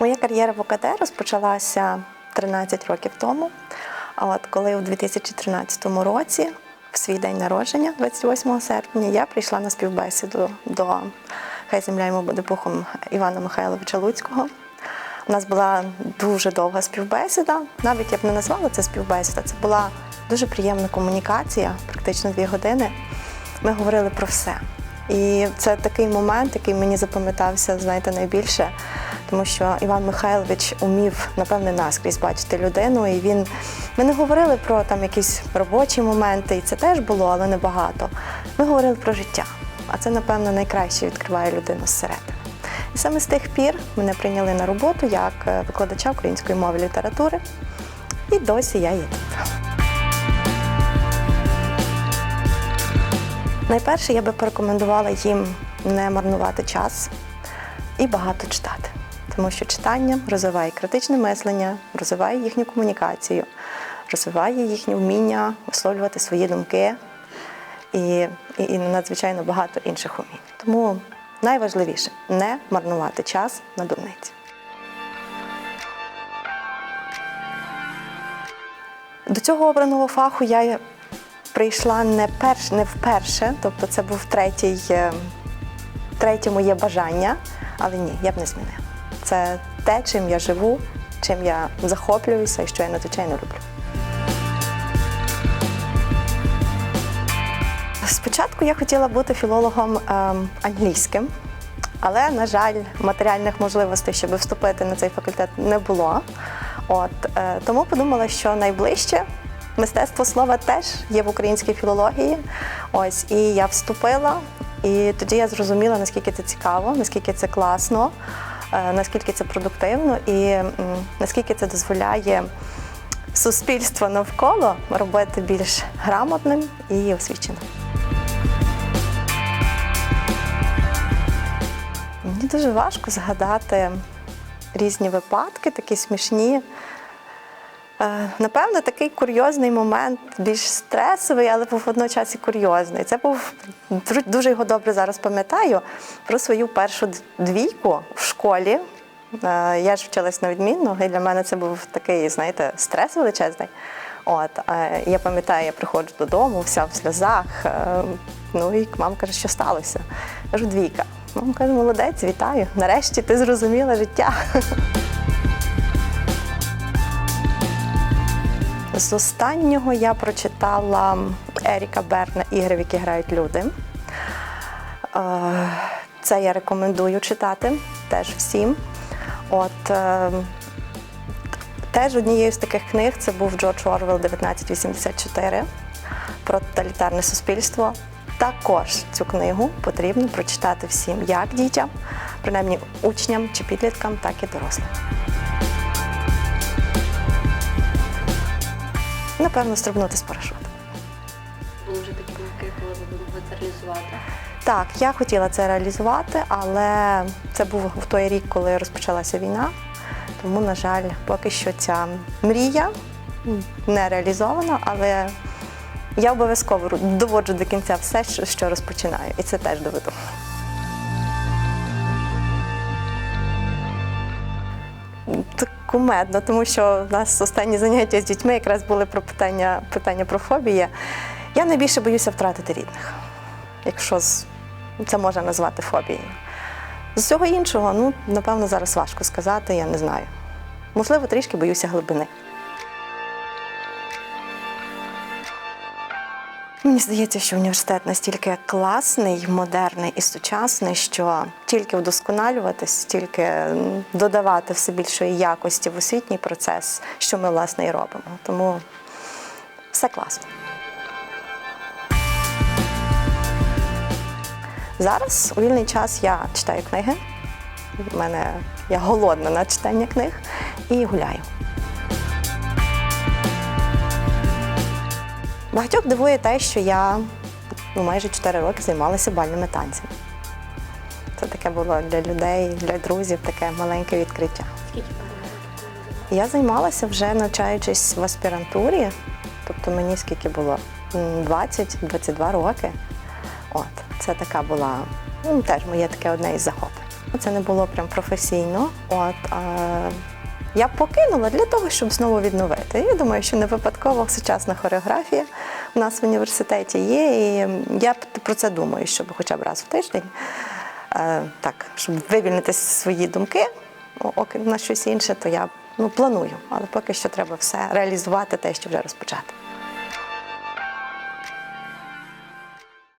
Моя кар'єра в ОКТ розпочалася 13 років тому. От коли у 2013 році, в свій день народження, 28 серпня, я прийшла на співбесіду до хай земля йому буде пухом Івана Михайловича Луцького. У нас була дуже довга співбесіда. Навіть я б не назвала це співбесіда. Це була дуже приємна комунікація, практично дві години. Ми говорили про все. І це такий момент, який мені запам'ятався, знаєте, найбільше, тому що Іван Михайлович умів, напевне, наскрізь бачити людину. І він ми не говорили про там якісь робочі моменти, і це теж було, але не багато. Ми говорили про життя. А це, напевно, найкраще відкриває людину зсередини. І саме з тих пір мене прийняли на роботу як е, викладача української мови і літератури. І досі я є тут. Найперше, я би порекомендувала їм не марнувати час і багато читати, тому що читання розвиває критичне мислення, розвиває їхню комунікацію, розвиває їхнє вміння висловлювати свої думки і, і, і надзвичайно багато інших умінь. Тому найважливіше не марнувати час на дурниці. До цього обраного фаху я прийшла не перш, не вперше, тобто це був третій, е, третє моє бажання, але ні, я б не змінила. Це те, чим я живу, чим я захоплююся і що я надзвичайно люблю. Спочатку я хотіла бути філологом ем, англійським, але, на жаль, матеріальних можливостей, щоб вступити на цей факультет, не було. От, е, тому подумала, що найближче мистецтво слова теж є в українській філології. Ось, і я вступила, і тоді я зрозуміла, наскільки це цікаво, наскільки це класно, наскільки це продуктивно і наскільки це дозволяє суспільство навколо робити більш грамотним і освіченим. Мені дуже важко згадати різні випадки, такі смішні. Е, Напевно, такий курйозний момент, більш стресовий, але був водночас і курйозний. Це був дуже його добре зараз пам'ятаю про свою першу двійку в школі. Е, Я ж вчилась на відмінно, і для мене це був такий, знаєте, стрес величезний. От, е, я пам'ятаю, я приходжу додому, вся в сльозах. Ну і мама каже, що сталося. Кажу, двійка. Мама каже, молодець, вітаю. Нарешті ти зрозуміла життя. З останнього я прочитала Еріка Берна Ігри, в які грають люди. Е, Це я рекомендую читати теж всім. От е, теж однією з таких книг це був Джордж Орвел 1984 про тоталітарне суспільство. Також цю книгу потрібно прочитати всім, як дітям, принаймні учням чи підліткам, так і дорослим. Напевно, стрибнути з парашуту. Були вже такі думки, коли ви будете реалізувати. Так, я хотіла це реалізувати, але це був в той рік, коли розпочалася війна. Тому, на жаль, поки що ця мрія не реалізована, але я обов'язково доводжу до кінця все, що розпочинаю, і це теж доведу. Кумедно, тому що в нас останні заняття з дітьми якраз були про питання, питання про фобії. Я найбільше боюся втратити рідних, якщо це можна назвати фобією. З цього іншого, ну, напевно, зараз важко сказати, я не знаю. Можливо, трішки боюся глибини. Мені здається, що університет настільки класний, модерний і сучасний, що тільки вдосконалюватись, тільки додавати все більшої якості в освітній процес, що ми власне і робимо. Тому все класно. Зараз у вільний час я читаю книги. У мене я голодна на читання книг і гуляю. Багатьох дивує те, що я ну, майже 4 роки займалася бальними танцями. Це таке було для людей, для друзів таке маленьке відкриття. Я займалася вже навчаючись в аспірантурі, тобто мені скільки було? 20-22 роки. От, це така була, ну, теж моє таке одне із захоплень. це не було прям професійно. От, а, я покинула для того, щоб знову відновити. Я думаю, що не випадково сучасна хореографія у нас в університеті є. І я про це думаю, щоб хоча б раз в тиждень, е, так, щоб вивільнити свої думки, окрім на щось інше, то я ну, планую. Але поки що треба все реалізувати те, що вже розпочати.